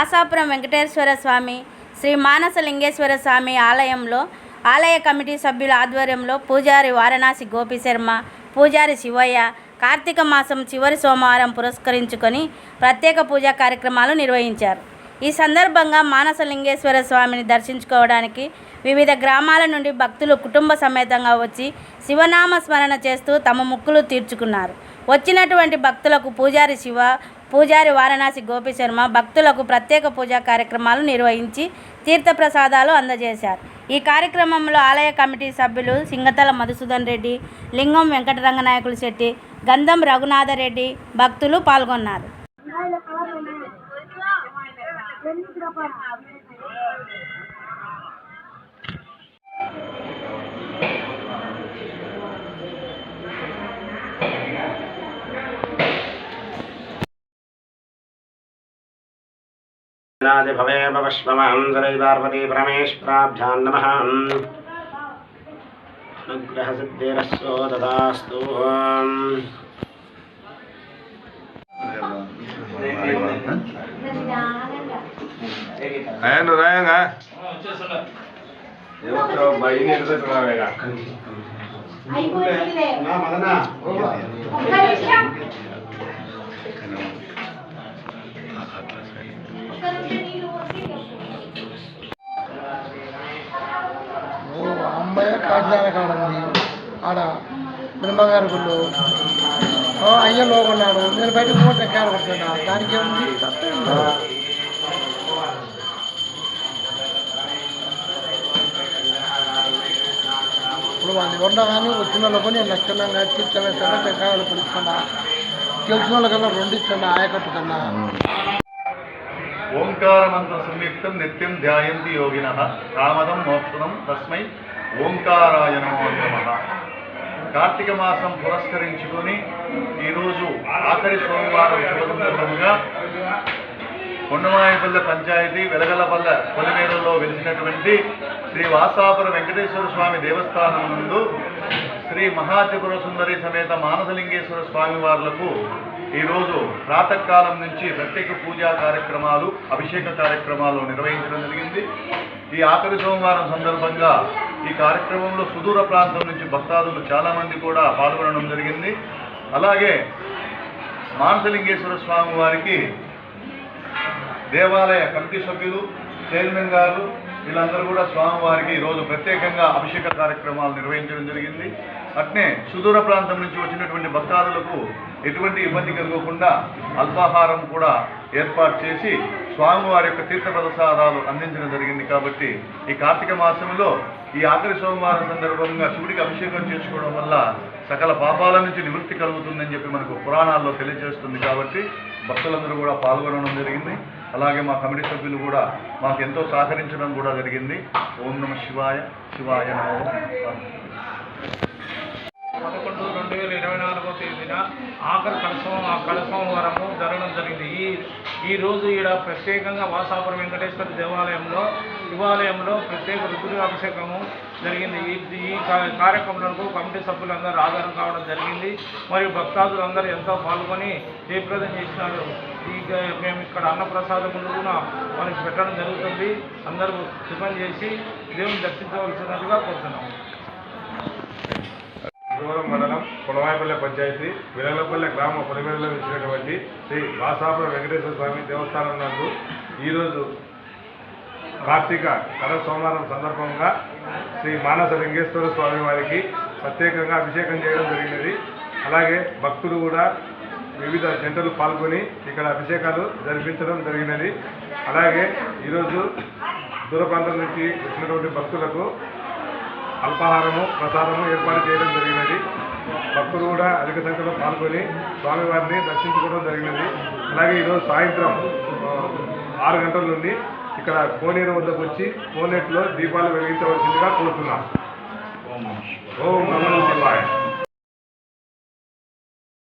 ఆసాపురం వెంకటేశ్వర స్వామి శ్రీ మానస లింగేశ్వర స్వామి ఆలయంలో ఆలయ కమిటీ సభ్యుల ఆధ్వర్యంలో పూజారి వారణాసి గోపిశర్మ పూజారి శివయ్య కార్తీక మాసం చివరి సోమవారం పురస్కరించుకొని ప్రత్యేక పూజా కార్యక్రమాలు నిర్వహించారు. ఈ సందర్భంగా మానస లింగేశ్వర స్వామిని దర్శించుకోవడానికి వివిధ గ్రామాల నుండి భక్తులు కుటుంబ సమేతంగా వచ్చి శివనామ స్మరణ చేస్తూ తమ ముక్కులు తీర్చుకున్నారు. వచ్చినటువంటి భక్తులకు పూజారి శివ పూజారి వారణాసి గోపిశర్మ భక్తులకు ప్రత్యేక పూజా కార్యక్రమాలు నిర్వహించి తీర్థప్రసాదాలు అందజేశారు. ఈ కార్యక్రమంలో ఆలయ కమిటీ సభ్యులు సింగతల మధుసూదన్ రెడ్డి లింగం వెంకటరంగనాయకులు శెట్టి గంధం రఘునాథరెడ్డి భక్తులు పాల్గొన్నారు. भवेव विश्वमान्तरैवार्वती परमेश्वराभ्यां नमः अनुग्रहसिद्धिरस्यो ददास्तु ಏನು ರಾಯಂಗ ಇವತ್ತು ಬೈನ್ కాకినాడ కాడ ఉంది ఆడ బ్రహ్మగారి గుళ్ళు. ఓ అయ్య లోకున్నాడు నేను బయట పోతే ఎక్కడ దానికి ఏముంది? ఇప్పుడు వాళ్ళు ఎవరినా కానీ వచ్చిన వాళ్ళకు నేను లక్షణంగా తీర్చవేస్తాను టెక్కాయలు పిలుచుకున్నా తెలిసిన వాళ్ళకన్నా రెండు ఇస్తున్నా ఆయకట్టు కన్నా. ఓంకారమంత్ర సంయుక్తం నిత్యం ధ్యాయంతి యోగిన. కామదం మోక్షణం తస్మై ఓంకారాయ నమో. కార్తీక మాసం పురస్కరించుకొని ఈరోజు ఆఖరి సోమవారం సందర్భంగా కొండమాయపల్లె పంచాయతీ వెలగలపల్లె పొలిమేరులో వెలిసినటువంటి శ్రీ వాసాపుర వెంకటేశ్వర స్వామి దేవస్థానం నందు శ్రీ మహాత్రిపుర సుందరి సమేత మానసలింగేశ్వర స్వామి వార్లకు ఈరోజు ప్రాతకాలం నుంచి ప్రత్యేక పూజా కార్యక్రమాలు అభిషేక కార్యక్రమాలు నిర్వహించడం జరిగింది. ఈ ఆఖరి సోమవారం సందర్భంగా ఈ కార్యక్రమంలో సుదూర ప్రాంతం నుంచి భక్తాదులు చాలామంది కూడా పాల్గొనడం జరిగింది. అలాగే మానసలింగేశ్వర స్వామి వారికి దేవాలయ కమిటీ సభ్యులు చైర్మన్ గారు వీళ్ళందరూ కూడా స్వామివారికి ఈరోజు ప్రత్యేకంగా అభిషేక కార్యక్రమాలు నిర్వహించడం జరిగింది. అట్నే సుదూర ప్రాంతం నుంచి వచ్చినటువంటి భక్తాదులకు ఎటువంటి ఇబ్బంది కలగకుండా అల్పాహారం కూడా ఏర్పాటు చేసి స్వామివారి యొక్క తీర్థ ప్రసాదాలు అందించడం జరిగింది కాబట్టి ఈ కార్తీక మాసంలో ఈ ఆఖరి సోమవారం సందర్భంగా శివుడికి అభిషేకం చేసుకోవడం వల్ల సకల పాపాల నుంచి నివృత్తి కలుగుతుందని చెప్పి మనకు పురాణాల్లో తెలియజేస్తుంది కాబట్టి భక్తులందరూ కూడా పాల్గొనడం జరిగింది. అలాగే మా కమిటీ సభ్యులు కూడా మాకు ఎంతో సహకరించడం కూడా జరిగింది. ఓం నమ శివాయ శివాయ నమో. పదకొండు రెండు వేల ఇరవై నాలుగో తేదీన ఆఖరి కలసం వరము జరగడం జరిగింది. ఈ ఈరోజు ఈడ ప్రత్యేకంగా వాసాపురం వెంకటేశ్వర దేవాలయంలో శివాలయంలో ప్రత్యేక రుద్రాభిషేకము జరిగింది. ఈ ఈ కార్యక్రమంలో కమిటీ సభ్యులందరూ ఆధారం కావడం జరిగింది. మరియు భక్తాదులందరూ ఎంతో పాల్గొని జయప్రదం చేసినారు. ఈ మేము ఇక్కడ అన్నప్రసాదం కూడా మనకి పెట్టడం జరుగుతుంది. అందరూ సిద్ధం చేసి దేవుని దర్శించవలసినట్టుగా కోరుతున్నాము. దూరం మండలం కొడవాయపల్లె పంచాయతీ విలలపల్లె గ్రామ పొలిమేరలో ఇచ్చినటువంటి శ్రీ బాసాపుర వెంకటేశ్వర స్వామి దేవస్థానం నందు ఈరోజు కార్తీక కర సోమవారం సందర్భంగా శ్రీ మానస లింగేశ్వర స్వామి వారికి ప్రత్యేకంగా అభిషేకం చేయడం జరిగినది. అలాగే భక్తులు కూడా వివిధ జంటలు పాల్గొని ఇక్కడ అభిషేకాలు జరిపించడం జరిగినది. అలాగే ఈరోజు దూర ప్రాంతం నుంచి వచ్చినటువంటి భక్తులకు అల్పాహారము ప్రసాదము ఏర్పాటు చేయడం జరిగినది. భక్తులు కూడా అధిక సంఖ్యలో పాల్గొని స్వామివారిని దర్శించుకోవడం జరిగినది. అలాగే ఈరోజు సాయంత్రం ఆరు గంటల నుండి ఇక్కడ కోనేరు వద్దకు వచ్చి కోనేటిలో దీపాలు వెలిగించవలసిందిగా కోరుతున్నాం. ఓం నమో శివాయ.